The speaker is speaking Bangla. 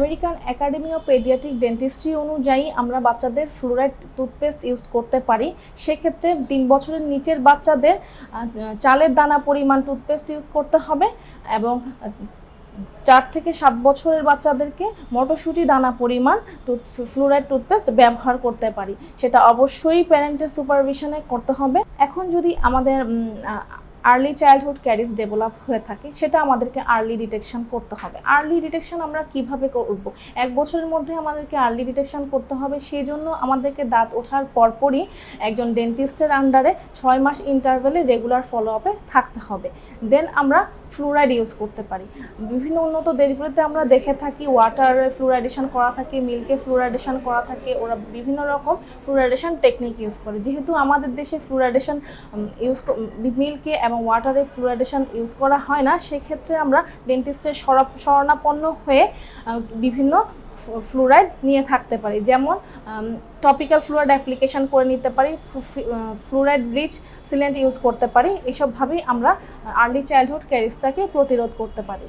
American academy of paediatric dentistry অনুযায়ী আমরা বাচ্চাদের ফ্লোরাইড টুথপেস্ট ইউজ করতে পারি। সেক্ষেত্রে তিন বছরের নিচের বাচ্চাদের চালের দানা পরিমাণ টুথপেস্ট ইউজ করতে হবে এবং চার থেকে সাত বছরের বাচ্চাদেরকে মটরশুঁটি দানা পরিমাণ টুথ ফ্লোরাইড টুথপেস্ট ব্যবহার করতে পারি। সেটা অবশ্যই প্যারেন্টের সুপারভিশনে করতে হবে। এখন যদি আমাদের আর্লি চাইল্ডহুড ক্যারিজ ডেভেলপ হয়ে থাকে, সেটা আমাদেরকে আর্লি ডিটেকশন করতে হবে। আর্লি ডিটেকশন আমরা কীভাবে করব এক বছরের মধ্যে আমাদেরকে আর্লি ডিটেকশন করতে হবে সেই জন্য আমাদেরকে দাঁত ওঠার পরপরই একজন ডেন্টিস্টের আন্ডারে ছয় মাস ইন্টারভেলে রেগুলার ফলো আপে থাকতে হবে। দেন আমরা ফ্লুরাইড ইউজ করতে পারি। বিভিন্ন উন্নত দেশগুলোতে আমরা দেখে থাকি ওয়াটারে ফ্লুরাইডেশন করা থাকে মিল্কে ফ্লুরাইডেশন করা থাকে, ওরা বিভিন্ন রকম ফ্লুরাইডেশন টেকনিক ইউজ করে। যেহেতু আমাদের দেশে ফ্লুরাইডেশন ইউজ মিল্কে এবং ওয়াটারে ফ্লুরাইডেশন ইউজ করা হয় না, সেক্ষেত্রে আমরা ডেন্টিস্টের সরা শরণাপন্ন হয়ে বিভিন্ন ফ্লুরাইড নিয়ে থাকতে পারি। যেমন টপিক্যাল ফ্লুরাইড অ্যাপ্লিকেশন করে নিতে পারি ফ্লুরাইড রিচ সিলেন্ট ইউজ করতে পারি। এসবভাবেই আমরা আর্লি চাইল্ডহুড ক্যারিসটাকে প্রতিরোধ করতে পারি।